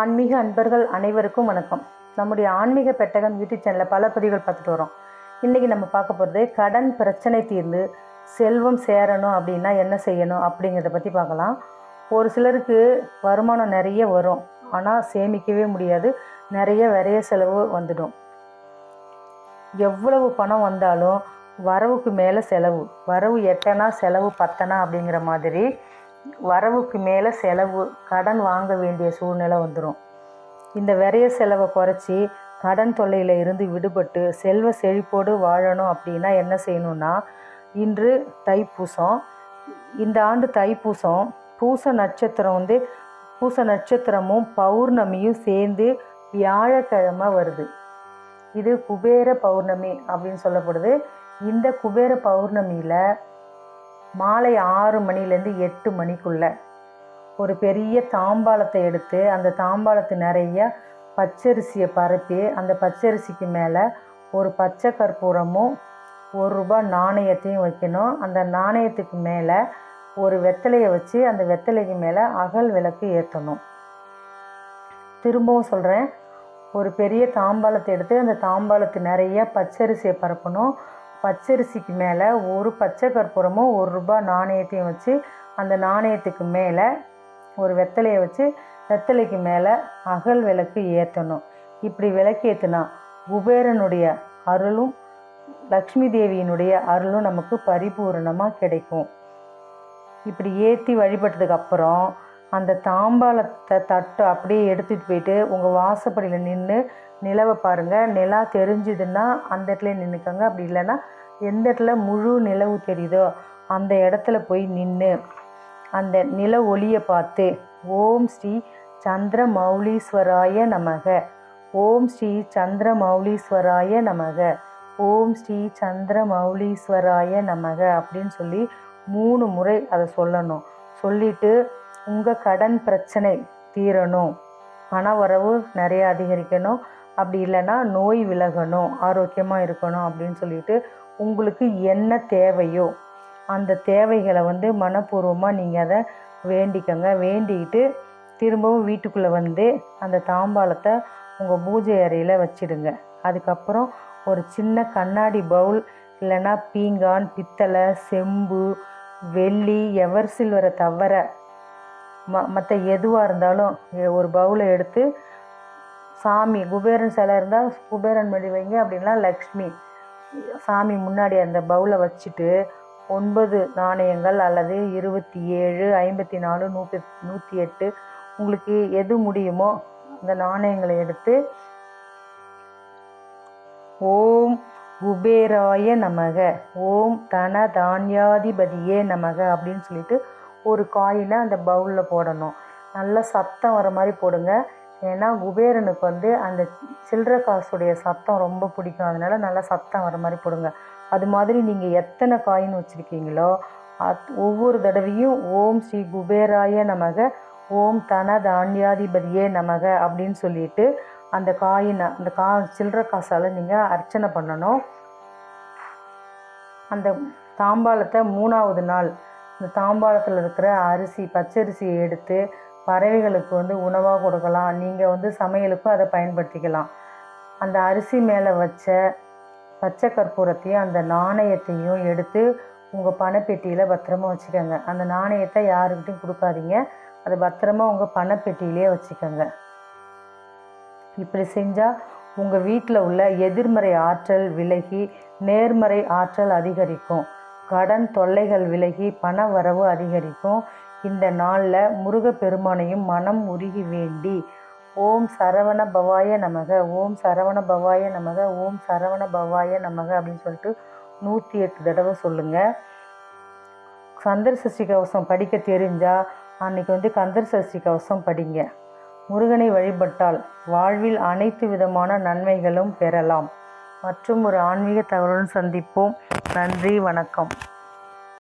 ஆன்மீக அன்பர்கள் அனைவருக்கும் வணக்கம். நம்முடைய ஆன்மீக பெட்டகம் யூடியூப் சேனலில் பல பதிவுகள் பார்த்துட்டு வரோம். இன்றைக்கி நம்ம பார்க்க போகிறது கடன் பிரச்சனை தீர்ந்து செல்வம் சேரணும் அப்படின்னா என்ன செய்யணும் அப்படிங்கிறத பற்றி பார்க்கலாம். ஒரு சிலருக்கு வருமானம் நிறைய வரும் ஆனால் சேமிக்கவே முடியாது நிறைய விரைய செலவு வந்துடும். எவ்வளவு பணம் வந்தாலும் வரவுக்கு மேலே செலவு வரவு எட்டனா செலவு பத்தனா அப்படிங்கிற மாதிரி வரவுக்கு மேலே செலவு கடன் வாங்க வேண்டிய சூழ்நிலை வந்துடும் இந்த விரைய செலவை குறைச்சி கடன் தொல்லையில் இருந்து விடுபட்டு செல்வ செழிப்போடு வாழணும் அப்படின்னா என்ன செய்யணும்னா இன்று தைப்பூசம். இந்த ஆண்டு தைப்பூசம் பூச நட்சத்திரம் வந்து பூச நட்சத்திரமும் பௌர்ணமியும் சேர்ந்து வியாழக்கிழமை வருது. இது குபேர பௌர்ணமி அப்படின்னு சொல்லப்படுது. இந்த குபேர பௌர்ணமியில் மாலை ஆறு மணிலேருந்து எட்டு மணிக்குள்ளே. ஒரு பெரிய தாம்பாளத்தை எடுத்து அந்த தாம்பாளத்து நிறைய பச்சரிசியை பரப்பி அந்த பச்சரிசிக்கு மேலே ஒரு பச்சை கற்பூரமும் ஒரு ரூபாய் நாணயத்தையும் வைக்கணும். அந்த நாணயத்துக்கு மேலே ஒரு வெத்தலையை வச்சு அந்த வெத்தலைக்கு மேலே அகல் விளக்கு ஏற்றணும். திரும்பவும் சொல்கிறேன் ஒரு பெரிய தாம்பாளத்தை எடுத்து அந்த தாம்பாளத்து நிறைய பச்சரிசியை பரப்பணும். பச்சரிசிக்கு மேலே ஒரு பச்சை கற்பூரமும் ஒரு ரூபா நாணயத்தையும் வச்சு அந்த நாணயத்துக்கு மேலே ஒரு வெத்தலையை வச்சு வெத்தலைக்கு மேலே அகல் விளக்கு ஏற்றணும் இப்படி விளக்கு ஏற்றுனா குபேரனுடைய அருளும் லக்ஷ்மி தேவியினுடைய அருளும் நமக்கு பரிபூரணமாக கிடைக்கும். இப்படி ஏற்றி வழிபட்டதுக்கப்புறம் அந்த தாம்பாளத்தை தட்டு அப்படியே எடுத்துகிட்டு போயிட்டு உங்கள் வாசப்படியில் நின்று நிலவை பாருங்கள் நிலா தெரிஞ்சுதுன்னா அந்த இடத்துல நின்றுக்கோங்க அப்படி இல்லைன்னா எந்த இடத்துல முழு நிலவு தெரியுதோ அந்த இடத்துல போய் நின்று அந்த நில ஒளியை பார்த்து ஓம் ஸ்ரீ சந்திர மௌலீஸ்வராய நமக. ஓம் ஸ்ரீ சந்திர மௌலீஸ்வராய நமக. ஓம் ஸ்ரீ சந்திர மௌலீஸ்வராய நமக அப்படின்னு சொல்லி மூணு முறை அதை சொல்லணும். சொல்லிட்டு உங்கள் கடன் பிரச்சனை தீரணும். பண வரவு நிறைய அதிகரிக்கணும். அப்படி இல்லைன்னா நோய் விலகணும். ஆரோக்கியமாக இருக்கணும் அப்படின்னு சொல்லிட்டு உங்களுக்கு என்ன தேவையோ அந்த தேவைகளை வந்து மனப்பூர்வமாக நீங்கள் அதை வேண்டிக்கங்க. வேண்டிக்கிட்டு திரும்பவும் வீட்டுக்குள்ளே வந்து அந்த தாம்பாளத்தை உங்கள் பூஜை அறையில் வச்சிடுங்க. அதுக்கப்புறம் ஒரு சின்ன கண்ணாடி பவுல் இல்லைன்னா பீங்கான் பித்தளை செம்பு வெள்ளி எவர் சில்வரை தவிர ம மற்ற எதுவாக இருந்தாலும் ஒரு பவுலை எடுத்து சாமி குபேரன் சிலை இருந்தால் குபேரன் மொழி வைங்க அப்படின்னா லக்ஷ்மி. சாமி முன்னாடி அந்த பவுலை வச்சுட்டு ஒன்பது நாணயங்கள் அல்லது இருபத்தி ஏழு ஐம்பத்தி நாலு நூற்றி நூற்றி எட்டு உங்களுக்கு எது முடியுமோ அந்த நாணயங்களை எடுத்து ஓம் குபேராய நமக ஓம் தன தானியாதிபதியே நமக அப்படின்னு சொல்லிட்டு ஒரு காயினை அந்த பவுலில் போடணும். நல்ல சத்தம் வர மாதிரி போடுங்க. ஏன்னா குபேரனுக்கு வந்து அந்த சில்லற காசுடைய சத்தம் ரொம்ப பிடிக்கும். அதனால நல்லா சத்தம் வர மாதிரி போடுங்க. அது மாதிரி நீங்கள் எத்தனை காயின் வச்சுருக்கீங்களோ அத் ஒவ்வொரு தடவையும் ஓம் ஸ்ரீ குபேராய நமக ஓம் தன தானியாதிபதியே நமக அப்படின்னு சொல்லிட்டு அந்த காயினை அந்த கா சில்லற காசால் நீங்கள் அர்ச்சனை பண்ணணும். அந்த தாம்பாளத்தை மூணாவது நாள் இந்த தாம்பாளத்தில் இருக்கிற அரிசி பச்சரிசியை எடுத்து பறவைகளுக்கு வந்து உணவாக கொடுக்கலாம். நீங்கள் வந்து சமையலுக்கும் அதை பயன்படுத்திக்கலாம். அந்த அரிசி மேலே வச்ச பச்சை கற்பூரத்தையும் அந்த நாணயத்தையும் எடுத்து உங்கள் பணப்பெட்டியில் பத்திரமா வச்சுக்கோங்க. அந்த நாணயத்தை யாருக்கிட்டையும் கொடுக்காதீங்க. அதை பத்திரமா உங்கள் பணப்பெட்டியிலே வச்சுக்கோங்க. இப்படி செஞ்சால் உங்கள் வீட்டில் உள்ள எதிர்மறை ஆற்றல் விலகி நேர்மறை ஆற்றல் அதிகரிக்கும். கடன் தொல்லைகள் விலகி பண வரவு அதிகரிக்கும். இந்த நாளில் முருகப்பெருமானையும் மனம் உருகி வேண்டி ஓம் சரவண பவாய நமக ஓம் சரவண பவாய நமக ஓம் சரவண பவாய நமக அப்படின்னு சொல்லிட்டு நூற்றி எட்டு தடவை சொல்லுங்கள் கந்தர் சஷ்டி கவசம் படிக்க தெரிஞ்சால் அன்னைக்கு வந்து கந்தர் சஷ்டி கவசம் படிங்க. முருகனை வழிபட்டால் வாழ்வில் அனைத்து விதமான நன்மைகளும் பெறலாம். மற்றும் ஒரு ஆன்மீக தகவலுடன் சந்திப்போம். நன்றி வணக்கம்.